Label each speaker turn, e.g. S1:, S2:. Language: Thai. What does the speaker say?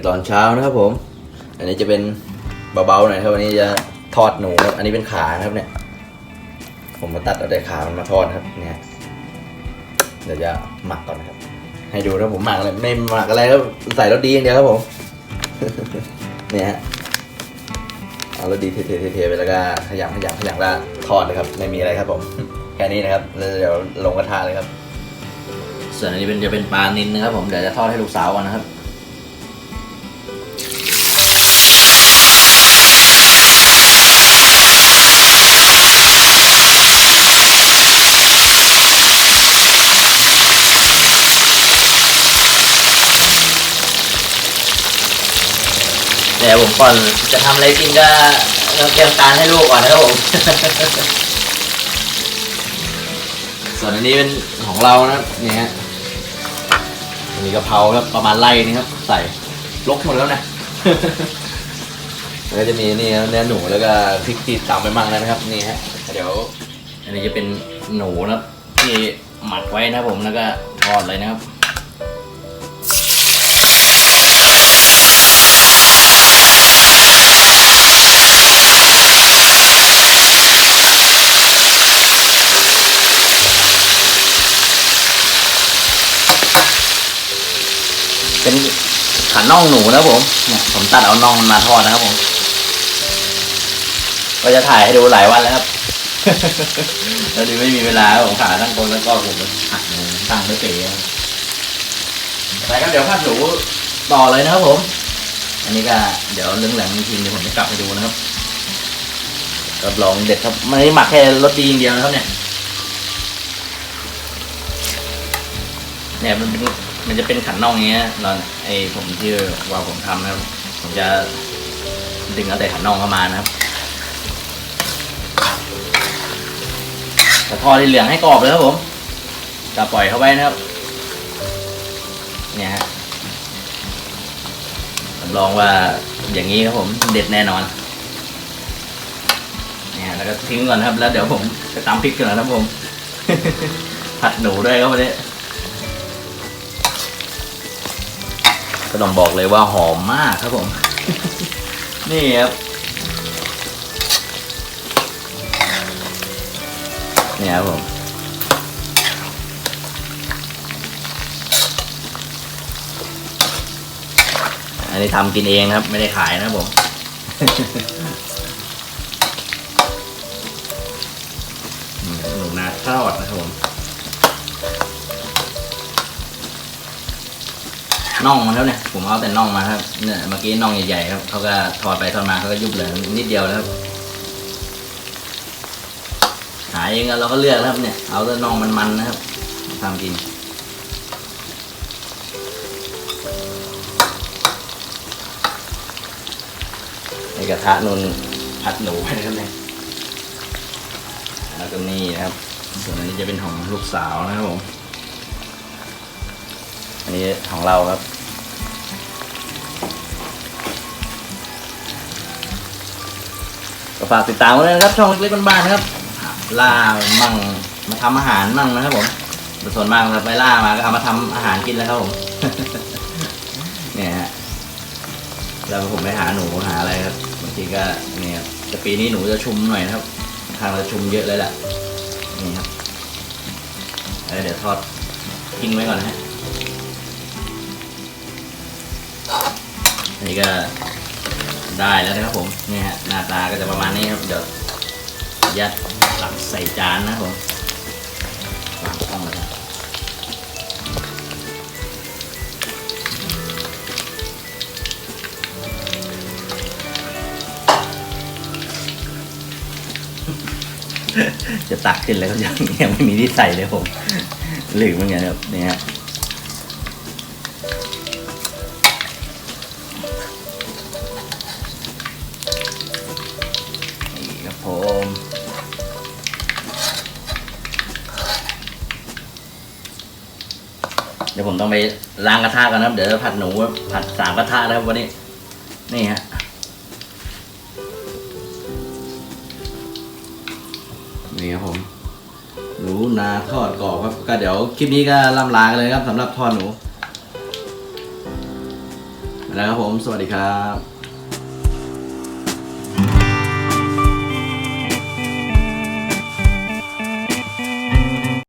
S1: ันตอนเช้านะครับผม อันนี้จะเป็นเบาๆหน่อยครับวันนี้จะทอดหนูครับอันนี้เป็นขาครับเนี่ย ผมมาตัดเอาแต่ขามันมาทอดครับ เนี่ยเดี๋ยวจะหมักก่อนนะครับ ให้ดูนะผมหมักอะไรไม่หมักอะไรแล้วใส่รสดีอย่างเดียวครับผม เนี่ยฮะเอารสดีเทๆๆๆไปแล้วก็ขยำขยำขยำก็ทอดเลยครับ ไม่มีอะไรครับผมแค่นี้นะครับแล้วเดี๋ยวลงกระทะเลยครับ ส่วนอันนี้เป็นจะเป็นปลานินนะครับผมเดี๋ยวจะทอดให้ลูกสาวก่อนนะครับ เดี๋ยวผมก่อนจะทำอะไรกินก็เตรียมการให้ลูกก่อนนะครับผม ส่วนอันนี้เป็นของเรานะครับนี่ฮะมีกะเพราครับประมาณไร่นี่ครับ ใส่ลกหมดแล้วนะ แล้วก็จะมีนี่เนื้อหนูแล้วก็พริกตีตำไปมั่งแล้วนะครับนี่ฮะเดี๋ยว อันนี้จะเป็นหนูนะครับที่หมักไว้นะครับผมแล้วก็ทอดเลยนะครับ เป็นขาน่องหนูนะผมเนี่ยผมตัดเอาน่องมาทอดนะครับผมก็จะถ่ายให้ดูหลายวันแล้วครับแล้วดีไม่มีเวลาผมขาตั้งโกนแล้วก็ผมหักตั้งไม่เป๋ครับไปครับเดี๋ยวพัดหนูต่อเลยนะครับผม อันนี้ก็เดี๋ยวเรื่องหลังจริงๆเดี๋ยวผมจะกลับไปดูนะครับรับรองเด็ดครับไม่ได้หมักแค่รสดีอย่างเดียวนะครับเนี่ยเนี่ยมันเป็น มันจะเป็นขันน่องอย่างเงี้ยตอนไอผมที่ว่าผมทำนะครับ ผมจะดึงเอาแต่ขันน่องเข้ามานะครับแต่ทอดเหลืองให้กรอบเลยครับผมจะปล่อยเข้าไปนะครับ เนี่ยฮะผมลองว่าอย่างนี้ครับผมเด็ดแน่นอน เนี่ยแล้วก็ทิ้งก่อนครับ แล้วเดี๋ยวผมไปตำพริกกันนะครับผม ผัดหนูด้วยครับวันนี้ ก็ต้องบอกเลยว่าหอมมากครับผม นี่ครับเนี่ยครับผมอันนี้ทำกินเองครับ ไม่ได้ขายนะผมอืมหนูนาทอดนะครับผม น่องมันครับเนี่ยผมเอาแต่น่องมาครับเนี่ยเมื่อกี้น่องใหญ่ๆครับเขาก็ทอดไปทอดมาเขาก็ยุบเหลือนิดเดียวแล้วครับหายเองอะเราก็เลือกนะครับเนี่ย เอาแต่น่องมันๆนะครับทำกินในกระทะนุ่นผัดหนูไปนะครับเนี่ยแล้วก็นี่นะครับ ส่วนอันนี้จะเป็นของลูกสาวนะครับผม อันนี้ของเราครับ ก็ฝากติดตามไว้ด้วยนะครับ ช่องเล็กๆบ้านๆนะครับ ล่ามั่งมาทำอาหารมั่งนะครับผมส่วนมากเราไปล่ามาก็เอามาทำอาหารกินแล้วครับผม เนี่ยฮะแล้วผมไปหาหนูหาอะไรครับบางทีก็เนี่ยครับแต่ปีนี้หนูจะชุมหน่อยนะครับ ทางเราชุมเยอะเลยแหละนี่ครับเดี๋ยวทอดทิ้งไว้ก่อนนะฮะ อันนี้ก็ได้แล้วนะครับผมนี่ฮะหน้าตาก็จะประมาณนี้ครับเดี๋ยวยัดหลักใส่จานนะครับผมวางช่องเลยครับจะตักขึ้นแล้วก็ยังยังไม่มีที่ใส่เลยผมหรือเหมือนกันครับนี่ฮะ เดี๋ยวผมต้องไปล้างกระทะกันนะเดี๋ยวจะผัดหนูผัดสามกระทะนะครับวันนี้ นี่ฮะนี่ครับผมหนูนาทอดกรอบครับก็เดี๋ยวคลิปนี้ก็ล่ำลากันเลยครับสำหรับทอดหนูนแล้วครับผม สวัสดีครับ